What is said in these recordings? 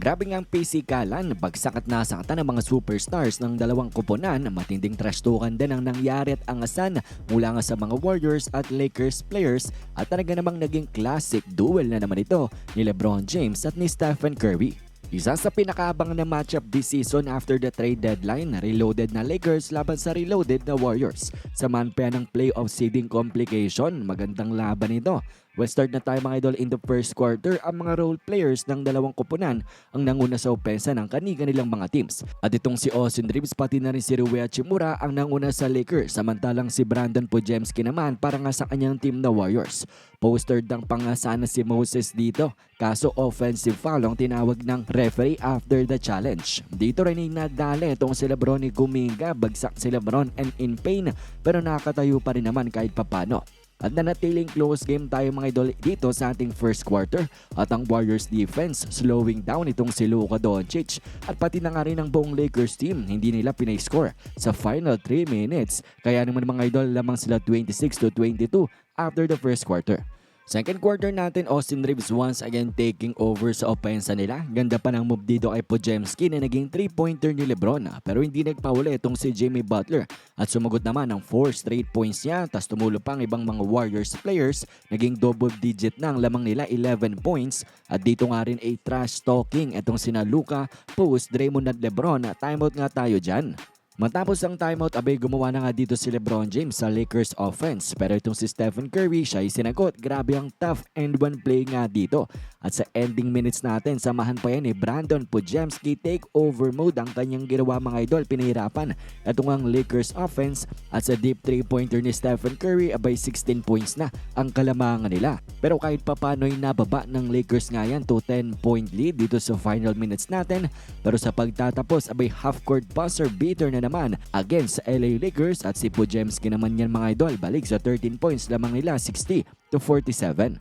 Grabe nga ang pisikalan, bagsak at nasaktan ng mga superstars ng dalawang kuponan. Matinding trastukan din ang nangyari at angasan mula nga sa mga Warriors at Lakers players at talaga namang naging classic duel na naman ito ni Lebron James at ni Stephen Curry. Isa sa pinakaabang na matchup this season after the trade deadline, reloaded na Lakers laban sa reloaded na Warriors. Samahan pa ng playoff seeding complication, magandang laban ito. Well, start na tayo mga idol in the first quarter. Ang mga role players ng dalawang kupunan ang nanguna sa opensa ng kani-kanilang mga teams. At itong si Austin Reeves pati na rin si Rui Hachimura ang nanguna sa Lakers. Samantalang si Brandon Pujemski naman para nga sa kanyang team na Warriors. Poster ng pangasana si Moses dito. Kaso offensive foul ang tinawag ng referee after the challenge. Dito rin ay nadali itong si Lebron ni Kuminga. Bagsak si Lebron and in pain pero nakatayo pa rin naman kahit papano. At nanatiling close game tayo mga idol dito sa ating first quarter. At ang Warriors defense slowing down itong si Luka Doncic. At pati na nga rin ang buong Lakers team hindi nila pinay-score sa final 3 minutes. Kaya naman mga idol lamang sila 26 to 22 after the first quarter. Second quarter natin, Austin Reeves once again taking over sa opensa nila. Ganda pa ng move dito kay Pojemski na naging 3-pointer ni Lebron. Pero hindi nagpahuli itong si Jimmy Butler. At sumagot naman ng 4 straight points niya. Tapos tumulo pa ang ibang mga Warriors players. Naging double digit na ang lamang nila 11 points. At dito nga rin ay trash talking itong sina Luka, Post, Draymond at Lebron. Timeout nga tayo dyan. Matapos ang timeout, abay gumawa na nga dito si Lebron James sa Lakers offense. Pero itong si Stephen Curry, siya ay sinagot. Grabe ang tough and one play nga dito. At sa ending minutes natin, samahan pa yan ni Brandon Pujemski take over mode ang kanyang ginawa mga idol. Pinahirapan itong ang Lakers offense at sa deep 3-pointer ni Stephen Curry, abay 16 points na ang kalamangan nila. Pero kahit papano'y nababa ng Lakers nga yan to 10 point lead dito sa final minutes natin. Pero sa pagtatapos, abay half-court buzzer beater na naman against sa LA Lakers at si Pujemski naman yan mga idol. Balik sa 13 points lamang nila 60 to 47.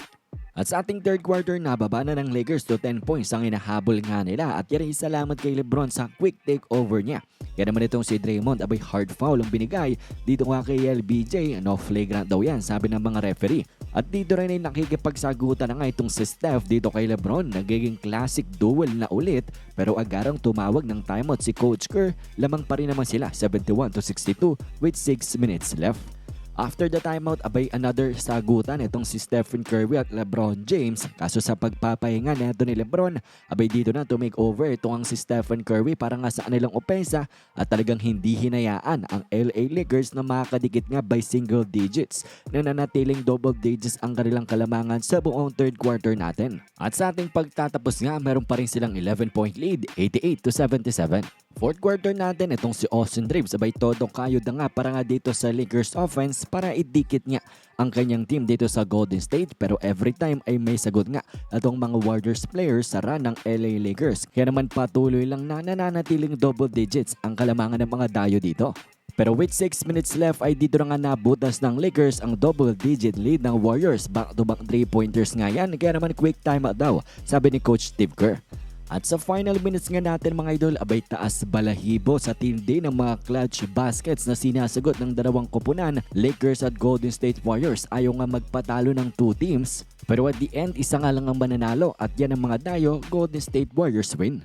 At sa ating third quarter, nababa na ng Lakers to 10 points ang inahabol nga nila at yan ay salamat kay Lebron sa quick takeover niya. Kaya naman itong si Draymond abay hard foul ang binigay dito nga kay LBJ. No flagrant daw yan sabi ng mga referee. At dito rin ay nakikipagsagutan na nga itong si Steph dito kay Lebron. Nagiging classic duel na ulit pero agarang tumawag ng timeout si Coach Kerr. Lamang pa rin naman sila 71 to 62 with 6 minutes left. After the timeout, abay another sagutan itong si Stephen Curry at LeBron James. Kaso sa pagpapahinga neto ni LeBron, abay dito na to make over itong ang si Stephen Curry para nga sa kanilang opensa at talagang hindi hinayaan ang LA Lakers na makakadikit nga by single digits na nanatiling double digits ang kanilang kalamangan sa buong third quarter natin. At sa ating pagtatapos nga, meron pa rin silang 11 point lead, 88 to 77. Fourth quarter natin, itong si Austin Reeves sabay todo kayod na nga para nga dito sa Lakers offense para idikit niya ang kanyang team dito sa Golden State pero every time ay may sagot nga itong mga Warriors players sa run ng LA Lakers. Kaya naman patuloy lang na nananatiling double digits ang kalamangan ng mga dayo dito. Pero with 6 minutes left ay dito na nga nabutas ng Lakers ang double digit lead ng Warriors. Back to back 3 pointers nga yan. Kaya naman quick timeout daw sabi ni Coach Steve Kerr. At sa final minutes nga natin mga idol, abay taas balahibo sa tindi ng mga clutch baskets na sinasagot ng dalawang koponan, Lakers at Golden State Warriors. Ayaw nga magpatalo ng two teams. Pero at the end, isa nga lang ang mananalo at yan ang mga dayo, Golden State Warriors win.